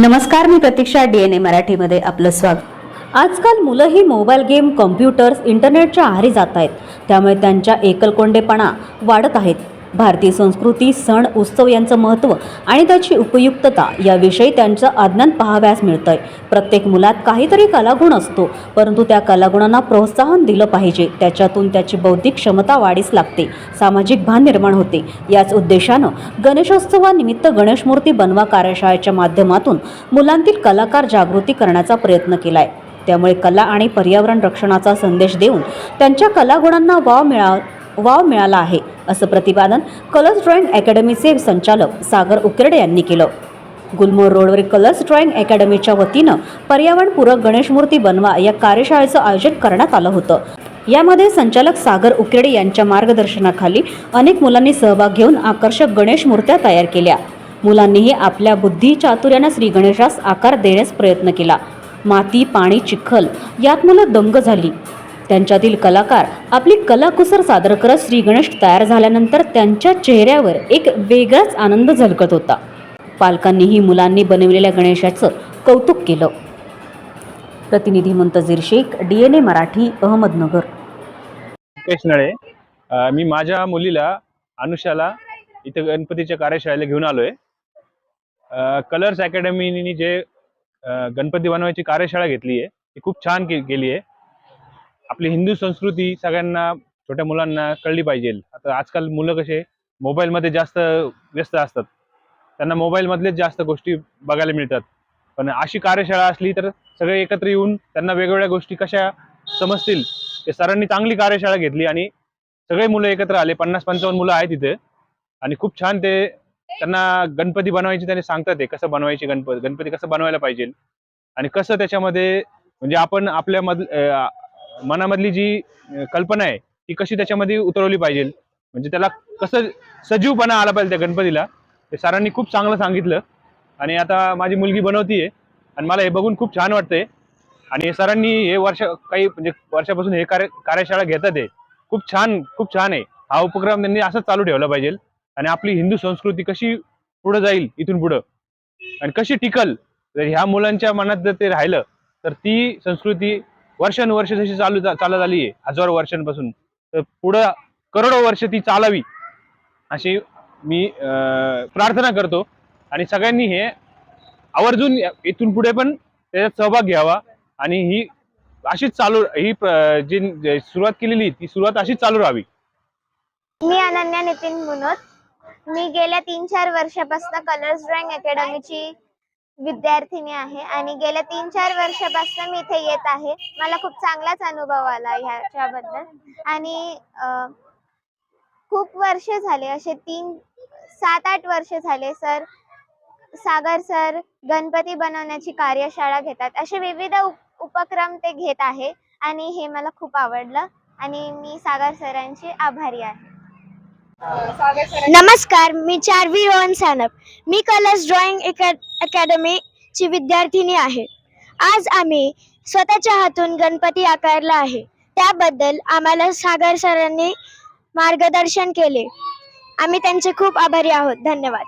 नमस्कार मी प्रतीक्षा D N ए मराठीमध्ये आपलं स्वागत. आजकाल मुलंही मोबाईल गेम कॉम्प्युटर्स इंटरनेटच्या आहारी जात आहेत. त्यामुळे त्यांच्या एकलकोंडेपणा वाढत आहेत. भारतीय संस्कृती सण उत्सव यांचं महत्त्व आणि त्याची उपयुक्तता याविषयी त्यांचं अज्ञान पाहाव्यास मिळतंय. प्रत्येक मुलात काहीतरी कलागुण असतो परंतु त्या कलागुणांना प्रोत्साहन दिलं पाहिजे. त्याच्यातून त्याची बौद्धिक क्षमता वाढीस लागते सामाजिक भान निर्माण होते. याच उद्देशानं गणेशोत्सवानिमित्त गणेशमूर्ती बनवा कार्यशाळेच्या माध्यमातून मुलांतील कलाकार जागृती करण्याचा प्रयत्न केलाय. त्यामुळे कला आणि पर्यावरण रक्षणाचा संदेश देऊन त्यांच्या कलागुणांना वाव मिळा वाव मिळाला आहे असं प्रतिपादन कलर्स ड्रॉइंग अकॅडमीचे संचालक सागर उकेर्डे यांनी केलं. गुलमोर रोडवर कलर्स ड्रॉइंग अकॅडमीच्या वतीनं पर्यावरणपूरक गणेशमूर्ती बनवा या कार्यशाळेचं आयोजन करण्यात आलं होतं. यामध्ये संचालक सागर उकेडे यांच्या मार्गदर्शनाखाली अनेक मुलांनी सहभाग घेऊन आकर्षक गणेश मूर्त्या तयार केल्या. मुलांनीही आपल्या बुद्धी चातुर्यानं श्री गणेशास आकार देण्यास प्रयत्न केला. माती पाणी चिखल यात मुलं दंग झाली. त्यांच्यातील कलाकार आपली कलाकुसर सादर करत श्री गणेश तयार झाल्यानंतर त्यांच्या चेहऱ्यावर एक वेगळाच आनंद झलकत होता. पालकांनीही मुलांनी बनविलेल्या गणेशाचं कौतुक केलं. प्रतिनिधी Muntazir Shaikh D N A Marathi Ahmednagar. नळे मी माझ्या मुलीला अनुषाला इथं गणपतीच्या कार्यशाळेला घेऊन आलोय. कलर्स अकॅडमीनी जे गणपती बनवायची कार्यशाळा घेतली आहे ती खूप छान के केली आहे आपली हिंदू संस्कृती सगळ्यांना छोट्या मुलांना कळली पाहिजे. आता आजकाल मुलं कसे मोबाईलमध्ये जास्त व्यस्त असतात. त्यांना मोबाईलमधलेच जास्त गोष्टी बघायला मिळतात. पण अशी कार्यशाळा असली तर सगळे एकत्र येऊन त्यांना वेगवेगळ्या गोष्टी कशा समजतील ते सरांनी चांगली कार्यशाळा घेतली आणि सगळे मुलं एकत्र आले. पन्नास पंचावन्न मुलं आहेत तिथे आणि खूप छान ते त्यांना गणपती बनवायची त्यांनी सांगतात ते कसं बनवायची गणपती गणपती कसं बनवायला पाहिजे. आणि कसं त्याच्यामध्ये म्हणजे आपण आपल्या मध मनामधली जी कल्पना आहे ती कशी त्याच्यामध्ये उतरवली पाहिजे? म्हणजे त्याला कसं सजीवपणा आला पाहिजे त्या गणपतीला? ते सरांनी खूप चांगलं सांगितलं. आणि आता माझी मुलगी बनवतीये आणि मला हे बघून खूप छान वाटतंय. आणि सरांनी हे वर्ष काही म्हणजे वर्षापासून हे कार्य कार्यशाळा घेतात आहे खूप छान खूप छान आहे. हा उपक्रम त्यांनी असंच चालू ठेवला पाहिजे. आणि आपली हिंदू संस्कृती कशी पुढे जाईल इथून पुढं? आणि कशी टिकल? जर ह्या मुलांच्या मनात जर ते राहिलं तर ती संस्कृती वर्षानुवर्ष जशी चालू चालत आली आहे हजारो वर्षांपासून तर पुढं करोडो वर्ष ती चालावी अशी मी प्रार्थना करतो. आणि सगळ्यांनी हे आवर्जून इथून पुढे पण त्याच्यात सहभाग घ्यावा. आणि ही अशीच चालू ही जी सुरुवात केलेली ती सुरुवात अशीच चालू राहावी. मी अनन्या नितीन मुनोत मी गेल्या तीन चार वर्षापासून कलर्स ड्रॉइंग अकॅडमीची विद्यार्थिनी आहे आणि गेल्या तीन चार वर्षापासून मी इथे येत आहे. मला खूप चांगलाच अनुभव आला ह्याच्याबद्दल. आणि अं, खूप वर्ष झाले असे तीन सात आठ वर्ष झाले सर सागर सर गणपती बनवण्याची कार्यशाळा घेतात. असे विविध उप- उपक्रम ते घेत आहे आणि हे मला खूप आवडलं. आणि मी सागर सरांची आभारी आहे. नमस्कार मी चारवी रोहन सानप. मी कलर्स ड्रॉइंग अकॅडमी ची विद्यार्थिनी आहे. आज आम्ही स्वतःच्या हातून गणपती आकारला आहे. त्याबद्दल आम्हाला सागर सरांनी मार्गदर्शन केले. आम्ही त्यांचे खूप आभारी आहोत. धन्यवाद.